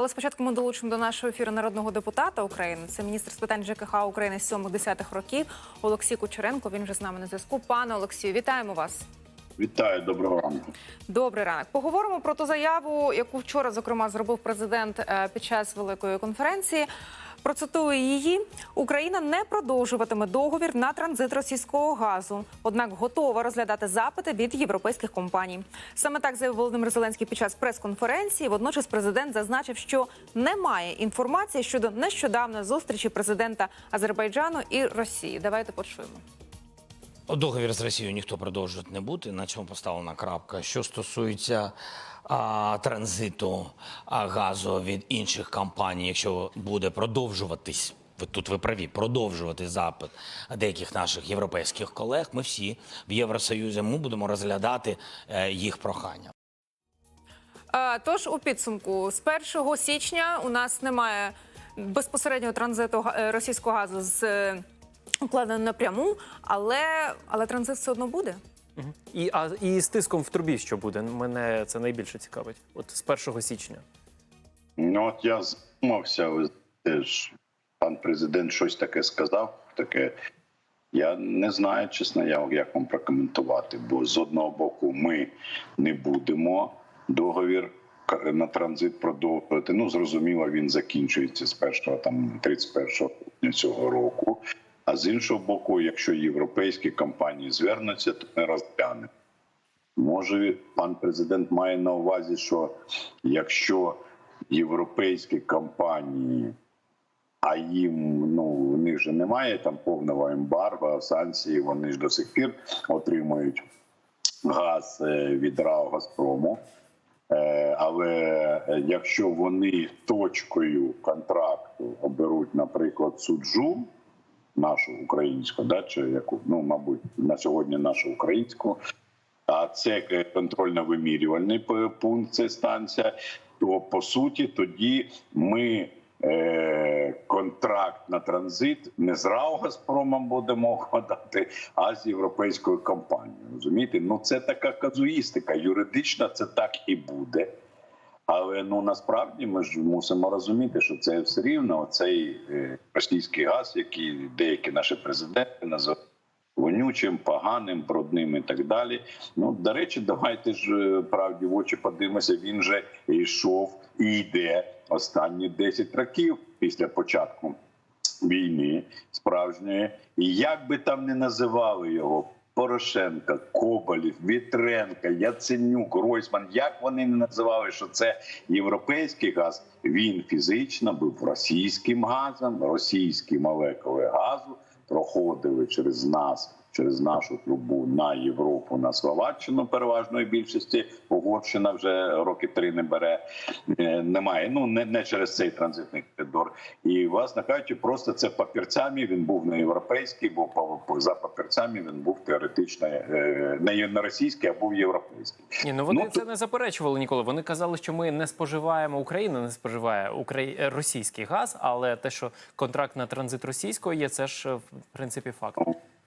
Але спочатку ми долучимо до нашого ефіру народного депутата України. Це міністр з питань ЖКХ України з 7-10 років Олексій Кучеренко. Він вже з нами на зв'язку. Пане Олексію, вітаємо вас. Вітаю, доброго ранку. Добрий ранок. Поговоримо про ту заяву, яку вчора зокрема зробив президент е, під час великої конференції. Процитую її: Україна не продовжуватиме договір на транзит російського газу, однак готова розглядати запити від європейських компаній. Саме так заявив Володимир Зеленський під час прес-конференції. Водночас президент зазначив, що немає інформації щодо нещодавної зустрічі президента Азербайджану і Росії. Давайте почуємо. Договір з Росією ніхто продовжувати не буде. На цьому поставлена крапка. Що стосується а, транзиту а, газу від інших компаній, якщо буде продовжуватись, тут ви праві, продовжувати запит деяких наших європейських колег, ми всі в Євросоюзі ми будемо розглядати е, їх прохання. Е, Тож у підсумку з 1 січня у нас немає безпосереднього транзиту е, російського газу з укладеним напряму, але, але транзит все одно буде. І, а, і з тиском в трубі, що буде? Мене це найбільше цікавить. От з 1 січня. Ну от я задумався, ви теж пан президент щось таке сказав. Таке я не знаю, чесно, я як вам прокоментувати. Бо з одного боку, ми не будемо договір к- на транзит продовжувати. Ну зрозуміло, він закінчується з 1 там 31 грудня цього року. А з іншого боку, якщо європейські компанії звернуться, то ми розглянемо. Може, пан президент має на увазі, що якщо європейські компанії, а їм ну в них же немає там повного ембарго, санкції, вони ж до сих пір отримують газ е, від РАО Газпрому. Е, Але е, якщо вони точкою контракту оберуть, наприклад, суджу, нашу українську, да, чи яку, ну, мабуть, на сьогодні нашу українську, а це е, контрольно-вимірювальний пункт, це станція, то по суті тоді ми е, контракт на транзит не з РАО Газпромом будемо укладати, а з європейською компанією. Розумієте? Ну це така казуїстика. Юридично це так і буде. Але ну насправді ми ж мусимо розуміти, що це все рівно цей російський газ, який деякі наші президенти називають вонючим, поганим, брудним і так далі. Ну до речі, давайте ж е, правді в очі подивимося. Він же йшов і йде останні 10 років після початку війни справжньої, і як би там не називали його. Порошенка, Коболів, Вітренка, Яценюк, Ройсман, як вони не називали, що це європейський газ, він фізично був російським газом, російські молекули газу проходили через нас, через нашу трубу на Європу, на Словаччину, переважної більшості. Угорщина вже роки три не бере. Е, Немає. Ну не, не через цей транзитний коридор. І власне кажучи, просто це папірцями. Він був не європейський, бо за папірцями він був теоретично е, не російський, а був європейський. Ні, ну вони Ну, це то- не заперечували ніколи. Вони казали, що ми не споживаємо, Україна не споживає украї... е, російський газ, але те, що контракт на транзит російського є, це ж в принципі факт.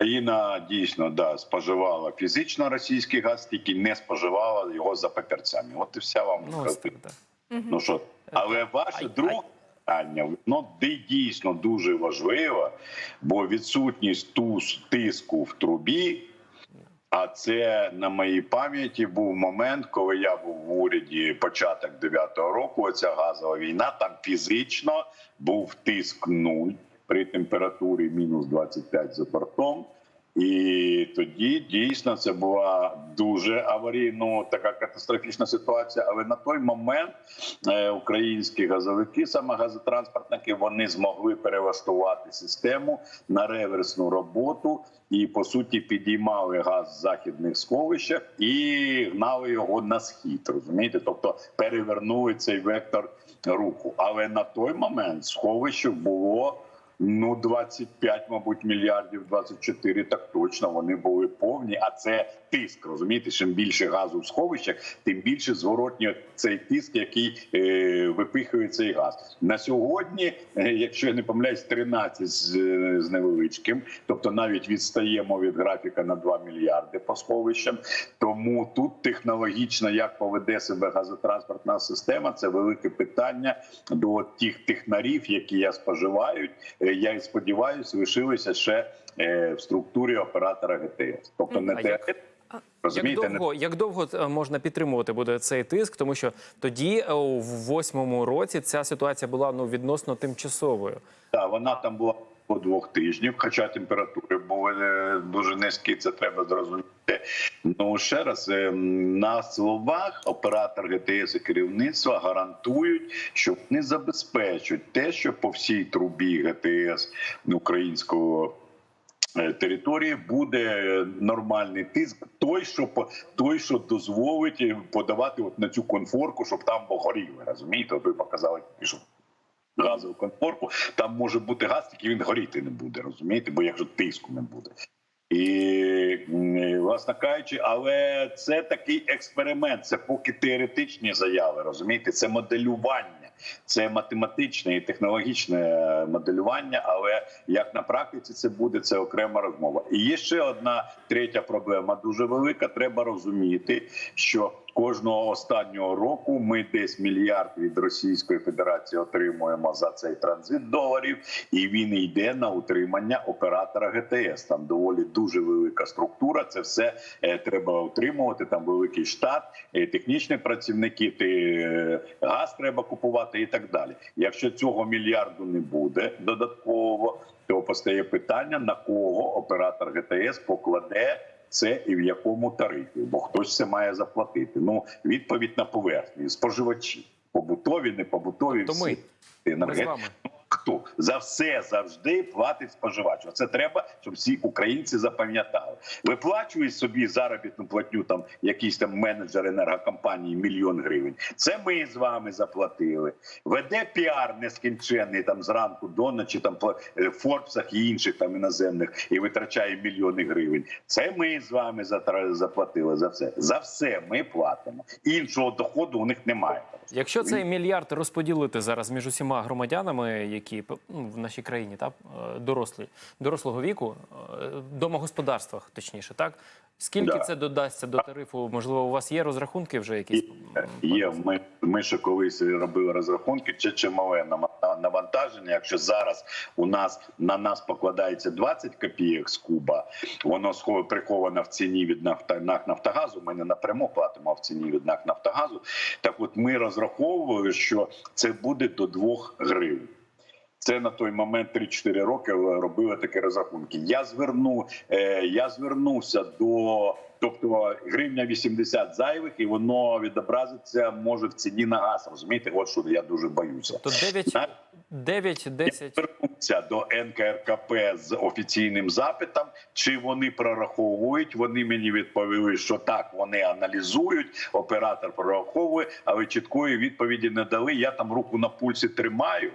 Україна дійсно да споживала фізично російський газ, тільки не споживала його за папірцями. От і вся вам Ну, ось так, так. Ну що, але ваше друге питання воно дійсно дуже важливо, бо відсутність тус- тиску в трубі. А це на моїй пам'яті був момент, коли я був в уряді початок 9-го року. Оця газова війна. Там фізично був тиск нуль при температурі мінус 25 за бортом. І тоді дійсно це була дуже аварійно така катастрофічна ситуація. Але на той момент е, українські газовики, саме газотранспортники, вони змогли перелаштувати систему на реверсну роботу і по суті підіймали газ з західних сховищах і гнали його на схід. Розумієте, тобто перевернули цей вектор руху. Але на той момент сховище було Ну, 25, мабуть, мільярдів, 24, так точно вони були повні. А це тиск. Розумієте, чим більше газу в сховищах, тим більше зворотньо цей тиск, який е, випихує цей газ. На сьогодні, е, якщо я не помиляюсь, 13 з, е, з невеличким, тобто навіть відстаємо від графіка на 2 мільярди по сховищам. Тому тут технологічно як поведе себе газотранспортна система, це велике питання до тих технарів, які я споживають. Е, Я і сподіваюся, лишилися ще в структурі оператора ГТС. Тобто не те. Розумієте, Як довго, як довго е, можна підтримувати буде цей тиск? Тому що тоді, е, у восьмому році, ця ситуація була ну відносно тимчасовою. Так, вона там була по двох тижнів, хоча температури були е, дуже низькі, це треба зрозуміти. Ну ще раз на словах оператор ГТС і керівництва гарантують, що вони забезпечують те, що по всій трубі ГТС українського. Е, Території буде нормальний тиск, той, що той, що дозволить е, подавати от на цю конфорку, щоб там горіли. Розумієте, ви показали, що газову конфорку, там може бути газ, тільки він горіти не буде, розумієте, бо якщо тиску не буде. І м, власне кажучи, але це такий експеримент, це поки теоретичні заяви, розумієте, це моделювання, це математичне і технологічне моделювання. Але як на практиці це буде, це окрема розмова. І є ще одна третя проблема, дуже велика. Треба розуміти, що кожного останнього року ми десь мільярд від Російської Федерації отримуємо за цей транзит доларів, і він йде на утримання оператора ГТС. Там доволі дуже велика структура. Це все е, треба утримувати. Там великий штат, е, технічні працівники, е, газ треба купувати і так далі. Якщо цього мільярду не буде додатково, то постає питання на кого оператор ГТС покладе це і в якому тарифі, бо хтось це має заплатити. Ну відповідь на поверхні споживачі, побутові, не побутові, всі енергетики. Хто за все завжди платить споживач? Це треба, щоб всі українці запам'ятали. Виплачують собі заробітну платню там якийсь там менеджер енергокомпанії мільйон гривень. Це ми з вами заплатили. Веде піар нескінченний там зранку до ночі, там по е, Форбсах і інших там іноземних і витрачає мільйони гривень. Це ми з вами заплатили за все. За все ми платимо. Іншого доходу у них немає. Якщо цей мільярд розподілити зараз між усіма громадянами, які ну, в нашій країні та е, дорослі дорослого віку, е, домогосподарствах, точніше, так скільки Да. це додасться до тарифу? Можливо, у вас є розрахунки вже якісь? Є ми, ми ще колись робили розрахунки. Чи чимале навантаження. Якщо зараз у нас на нас покладається 20 копійок з куба, воно приховано в ціні від нафта НАК Нафтогазу. Ми не напряму платимо в ціні від НАК Нафтогазу. Так, от ми розраховували, що це буде до 2 гривень. Це на той момент 3-4 роки робили такі розрахунки. Я зверну, е, я звернувся до. Тобто гривня 80 зайвих, і воно відобразиться може в ціні на газ. Розумієте, от що я дуже боюся. То 9, На- 9 10 звернувся до НКРКП з офіційним запитом, чи вони прораховують. Вони мені відповіли, що так, вони аналізують. Оператор прораховує, але чіткої відповіді не дали. Я там руку на пульсі тримаю.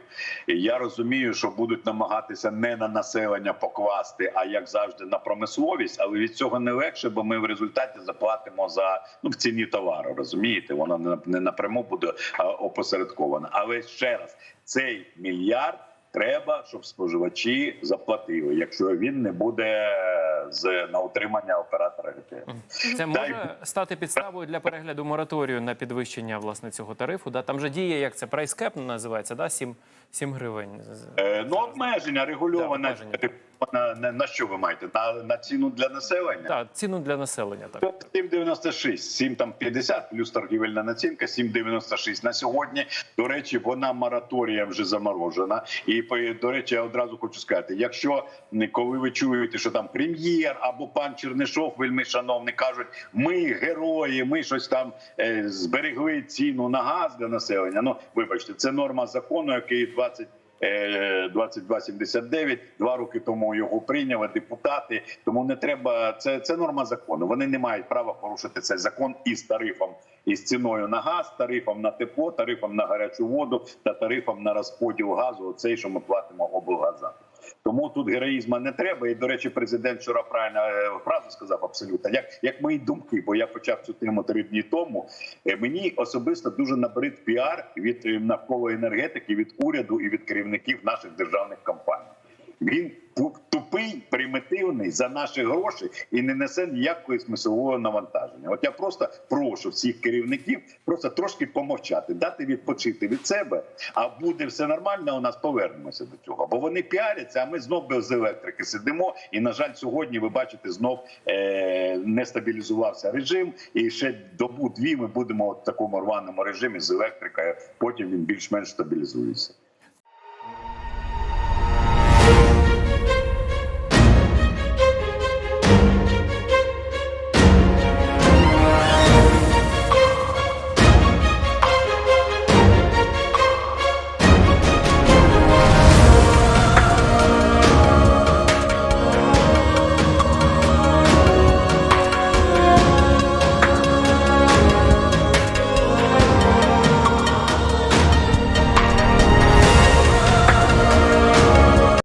І я розумію, що будуть намагатися не на населення покласти, а як завжди на промисловість. Але від цього не легше, бо ми в результаті заплатимо за ну в ціні товару. Розумієте, воно не, напряму буде а, опосередковано. Але ще раз, цей мільярд треба, щоб споживачі заплатили, якщо він не буде з на утримання оператора ГТС. Це Дай- може стати підставою для перегляду мораторію на підвищення власне цього тарифу. Да? Там же діє як це прайскеп називається, да? 7, 7 гривень. Е, ну обмеження регульоване. Да, обмеження. На, на, на що ви маєте? На, на ціну для населення? Так, ціну для населення. Так. 7,96, 7 там 50 плюс торгівельна націнка, 7,96 на сьогодні. До речі, вона мораторієм вже заморожена. І до речі, я одразу хочу сказати: якщо коли ви чуєте, що там прем'єр або пан Чернишов, вельми шановний, кажуть, ми герої, ми щось там е, зберегли ціну на газ для населення. Ну вибачте, це норма закону, який 20 е, 2279, два роки тому його прийняли депутати. Тому не треба це. Це норма закону. Вони не мають права порушити цей закон із тарифом, із ціною на газ, тарифом на тепло, тарифом на гарячу воду та тарифом на розподіл газу. Оцей, що ми платимо облгазам. Тому тут героїзму не треба. І до речі, президент вчора правильно е, фразу сказав абсолютно. Як як мої думки, бо я почав цю тему три дні тому. Е, Мені особисто дуже набрид піар від е, навколо енергетики, від уряду і від керівників наших державних компаній. Він тупий, примітивний за наші гроші і не несе ніякої смислового навантаження. От я просто прошу всіх керівників просто трошки помовчати, дати відпочити від себе. А буде все нормально. У нас повернемося до цього. Бо вони піаряться, а ми знов без електрики сидимо. І на жаль, сьогодні ви бачите, знов е- не стабілізувався режим. І ще добу дві ми будемо в такому рваному режимі з електрикою. Потім він більш-менш стабілізується.